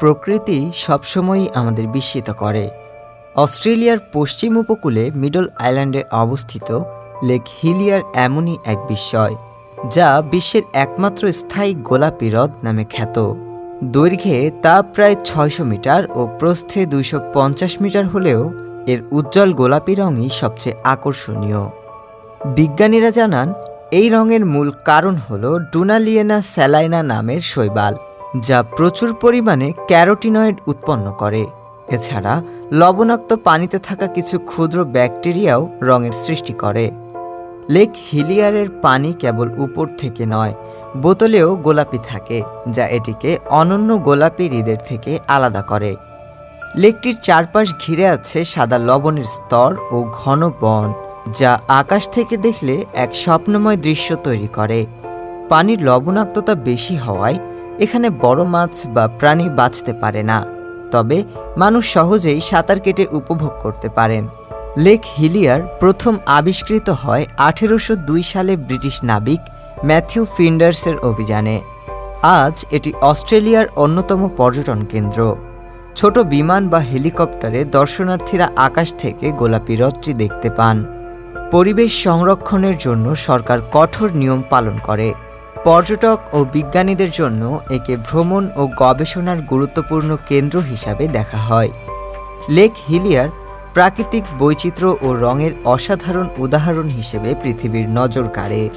প্রকৃতি সবসময়ই আমাদের বিস্মিত করে। অস্ট্রেলিয়ার পশ্চিম উপকূলে মিডল আইল্যান্ডে অবস্থিত লেক হিলিয়ার এমনই এক বিস্ময়, যা বিশ্বের একমাত্র স্থায়ী গোলাপি হ্রদ নামে খ্যাত। দৈর্ঘ্যে তা প্রায় ছয়শো মিটার ও প্রস্থে দুইশো পঞ্চাশ মিটার হলেও এর উজ্জ্বল গোলাপি রঙই সবচেয়ে আকর্ষণীয়। বিজ্ঞানীরা জানান, এই রঙের মূল কারণ হল ডুনালিয়েনা স্যালাইনা নামের শৈবাল যা প্রচুর পরিমাণে ক্যারোটিনয়েড উৎপন্ন করে। এছাড়া লবণাক্ত পানিতে থাকা কিছু ক্ষুদ্র ব্যাকটেরিয়াও রঙের সৃষ্টি করে। লেক হিলিয়ারের পানি কেবল উপর থেকে নয়, বোতলেও গোলাপি থাকে, যা এটিকে অনন্য গোলাপি হৃদের থেকে আলাদা করে। লেকটির চারপাশ ঘিরে আছে সাদা লবণের স্তর ও ঘন বন, যা আকাশ থেকে দেখলে এক স্বপ্নময় দৃশ্য তৈরি করে। পানির লবণাক্ততা বেশি হওয়ায় এখানে বড় মাছ বা প্রাণী বাঁচতে পারে না। তবে মানুষ সহজেই সাঁতার কেটে উপভোগ করতে পারেন। লেক হিলিয়ার প্রথম আবিষ্কৃত হয় আঠেরোশো দুই সালে ব্রিটিশ নাবিক ম্যাথিউ ফিন্ডার্সের অভিযানে। আজ এটি অস্ট্রেলিয়ার অন্যতম পর্যটন কেন্দ্র। ছোট বিমান বা হেলিকপ্টারে দর্শনার্থীরা আকাশ থেকে গোলাপি হ্রদটি দেখতে পান। পরিবেশ সংরক্ষণের জন্য সরকার কঠোর নিয়ম পালন করে। পর্যটক ও বিজ্ঞানীদের জন্য একে ভ্রমণ ও গবেষণার গুরুত্বপূর্ণ কেন্দ্র হিসাবে দেখা হয়। লেক হিলিয়ার প্রাকৃতিক বৈচিত্র্য ও রঙের অসাধারণ উদাহরণ হিসেবে পৃথিবীর নজর কাড়ে।